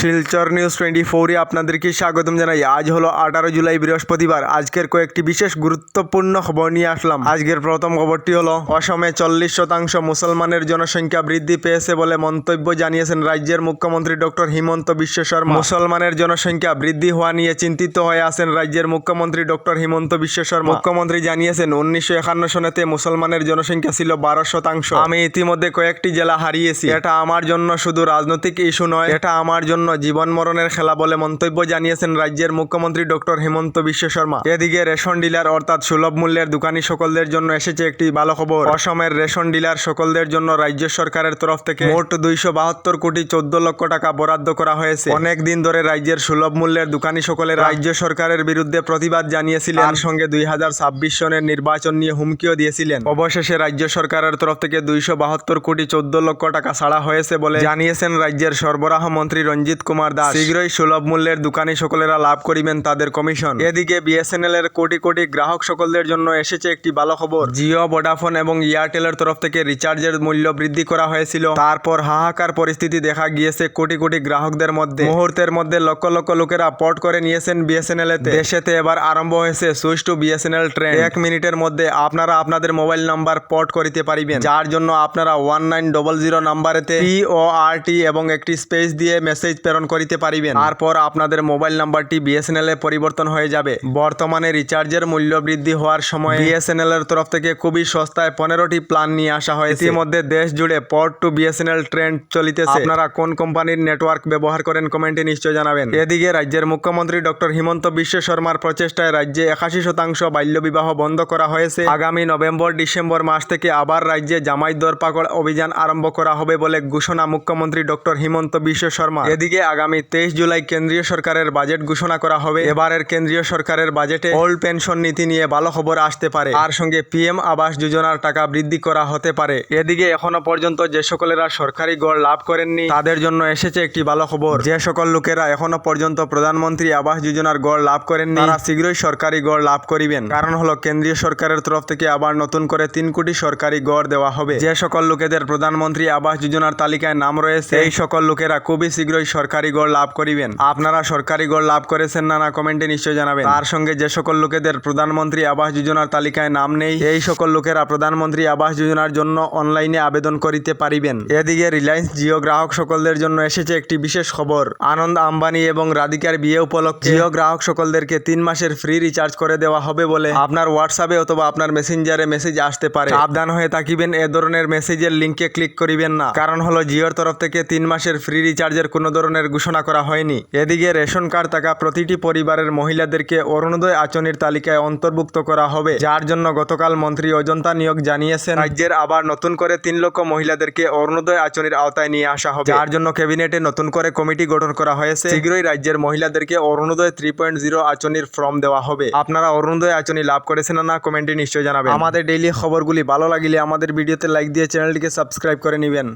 Silchar news twenty ফোরে আপনাদেরকে স্বাগতম জানাই। আজ হলো আঠারো জুলাই, বৃহস্পতিবার। আজকের কয়েকটি বিশেষ গুরুত্বপূর্ণ খবর নিয়ে আসলাম। আজকের প্রথম খবরটি হলো, অসমে চল্লিশ শতাংশ মুসলমানের জনসংখ্যা বৃদ্ধি পেয়েছে বলে মন্তব্য জানিয়েছেন রাজ্যের মুখ্যমন্ত্রী ডক্টর হিমন্ত বিশ্ব শর্মা। মুসলমানের জনসংখ্যা বৃদ্ধি হওয়া নিয়ে চিন্তিত হয়ে আছেন রাজ্যের মুখ্যমন্ত্রী ডক্টর হিমন্ত বিশ্ব শর্মা। মুখ্যমন্ত্রী জানিয়েছেন, উনিশশো একান্ন সনেতে মুসলমানের জনসংখ্যা ছিল বারো শতাংশ। আমি ইতিমধ্যে কয়েকটি জেলা হারিয়েছি। এটা আমার জন্য শুধু রাজনৈতিক ইস্যু নয়, এটা আমার জন্য জীবন মরণের খেলা বলে মন্তব্য জানিয়েছেন রাজ্যের মুখ্যমন্ত্রী ডক্টর হেমন্ত বিশ্ব শর্মা। এদিকে রেশন ডিলার অর্থাৎ সুলভ মূল্যের দোকানি সকলদের জন্য এসেছে একটি ভালো খবর অসমের রেশন ডিলার সকলদের জন্য রাজ্য সরকারের তরফ থেকে মোট দুইশো বাহাত্তর কোটি চোদ্দ লক্ষ টাকা বরাদ্দ করা হয়েছে। অনেক দিন ধরে রাজ্যের সুলভ মূল্যের দোকানি সকলের রাজ্য সরকারের বিরুদ্ধে প্রতিবাদ জানিয়েছিলেন। সঙ্গে দুই হাজার ছাব্বিশ সনের নির্বাচন নিয়ে হুমকিও দিয়েছিলেন। অবশেষে রাজ্য সরকারের তরফ থেকে দুইশো বাহাত্তর কোটি চোদ্দ লক্ষ টাকা ছাড়া হয়েছে বলে জানিয়েছেন রাজ্যের সরবরাহ মন্ত্রী রঞ্জিত কুমার দাস। শীঘ্রই সুলভ মূল্যের দোকানি সকলেরা লাভ করিবেন তাদের কমিশন। এদিকে বিএসএনএল এর কোটি কোটি গ্রাহক সকলদের জন্য এসেছে একটি ভালো খবর। জিও ভোডাফোন এবং এয়ারটেলের তরফ থেকে রিচার্জের মূল্য বৃদ্ধি করা হয়েছিল। তারপর হাহাকার পরিস্থিতি দেখা গিয়েছে কোটি কোটি গ্রাহকদের মধ্যে। মুহূর্তের মধ্যে লক্ষ লক্ষ লোকেরা পট করে নিয়েছেন বিএসএনএল এতে দেশেতে এবার আরম্ভ হয়েছে সুইচ টু বিএসএনএল ট্রেন এক মিনিটের মধ্যে আপনারা আপনাদের মোবাইল নাম্বার পট করিতে পারিবেন। যার জন্য আপনারা ওয়ান নাইন ডবল জিরো নাম্বারেতে পি ও আর টি এবং একটি স্পেস দিয়ে মেসেজ প্রেরণ করিতে পারিবেন। তারপর আপনাদের মোবাইল নাম্বারটি বিএসএনএল এ পরিবর্তন হয়ে যাবে। বর্তমানে রিচার্জের মূল্য বৃদ্ধি হওয়ার সময় বিএসএনএল এর তরফ থেকে খুবই সস্তায় পনেরোটি প্ল্যান নিয়ে আসা হয়েছে। ইতিমধ্যে দেশ জুড়ে পট টু বিএসএনএল ট্রেন্ড চলিতেছে। আপনারা কোন কোম্পানির নেটওয়ার্ক ব্যবহার করেন কমেন্টে নিশ্চয় জানাবেন। এদিকে রাজ্যের মুখ্যমন্ত্রী ডক্টর হিমন্ত বিশ্ব শর্মার প্রচেষ্টায় রাজ্যে একাশি শতাংশ বাল্যবিবাহ বন্ধ করা হয়েছে। আগামী নভেম্বর, ডিসেম্বর মাস থেকে আবার রাজ্যে জামাই দরপাকড় অভিযান আরম্ভ করা হবে বলে ঘোষণা মুখ্যমন্ত্রী ডক্টর হিমন্ত বিশ্ব শর্মা এদিকে আগামী তেইশ জুলাই কেন্দ্রীয় সরকারের বাজেট ঘোষণা করা হবে। এবারের কেন্দ্রীয় সরকারের বাজেটে ওল্ড পেনশন নীতি নিয়ে ভালো খবর আসতে পারে। আর সঙ্গে পিএম আবাস যোজনার টাকা বৃদ্ধি করা হতে পারে। এদিকে এখনও পর্যন্ত যে সকলেরা সরকারি গড় লাভ করেননি, তাদের জন্য এসেছে একটি ভালো খবর। যে সকল লোকেরা এখনও পর্যন্ত প্রধানমন্ত্রী আবাস যোজনার গড় লাভ করেননি, তারা শীঘ্রই সরকারি গড় লাভ করিবেন। কারণ হলো, কেন্দ্রীয় সরকারের তরফ থেকে আবার নতুন করে তিন কোটি সরকারি গড় দেওয়া হবে। যে সকল লোকেদের প্রধানমন্ত্রী আবাস যোজনার তালিকায় নাম রয়েছে এই সকল লোকেরা খুবই শীঘ্রই সরকারি গড় লাভ করিবেন? আপনারা সরকারি গড় লাভ করেছেন না কমেন্টে নিশ্চয় জানাবেন। তার সঙ্গে যে সকল লোকেদের প্রধানমন্ত্রী আবাস যোজনার তালিকায় নাম নেই, এই সকল লোকেরা প্রধানমন্ত্রী আবাস যোজনার জন্য অনলাইনে আবেদন করিতে পারিবেন। এদিকে রিলায়েন্স জিও গ্রাহক সকলদের জন্য এসেছে একটি বিশেষ খবর। আনন্দ আম্বানি এবং রাধিকার বিয়ে উপলক্ষে জিও গ্রাহক সকলদেরকে তিন মাসের ফ্রি রিচার্জ করে দেওয়া হবে বলে আপনার হোয়াটসঅ্যাপে অথবা আপনার মেসেঞ্জারে মেসেজ আসতে পারে। সাবধান হয়ে থাকিবেন এ ধরনের মেসেজের লিঙ্কে ক্লিক করিবেন না। কারণ হলো জিওর তরফ থেকে তিন মাসের ফ্রি রিচার্জের কোনো ধরনের ঘোষণা করা হয়নি। এদিকে রেশন কার্ড থাকা প্রতিটি পরিবারের মহিলাদেরকে অরুণোদয় আচনির তালিকায় অন্তর্ভুক্ত করা হবে, যার জন্য গতকাল মন্ত্রী অজন্তা নিয়োগ জানিয়েছেন। রাজ্যের আবার নতুন করে তিন লক্ষ মহিলাদেরকে অরুণোদয় আচনির আওতায় নিয়ে আসা হবে, যার জন্য ক্যাবিনেটে নতুন করে কমিটি গঠন করা হয়েছে। শীঘ্রই রাজ্যের মহিলাদেরকে অরুণোদয় থ্রি পয়েন্ট জিরো আচনির ফর্ম দেওয়া হবে। আপনারা অরুণোদয় আচনি লাভ করেছেন না, কমেন্টে নিশ্চয় জানাবেন। আমাদের ডেইলি খবরগুলি ভালো লাগিলে আমাদের ভিডিওতে লাইক দিয়ে চ্যানেলটিকে সাবস্ক্রাইব করে নেবেন।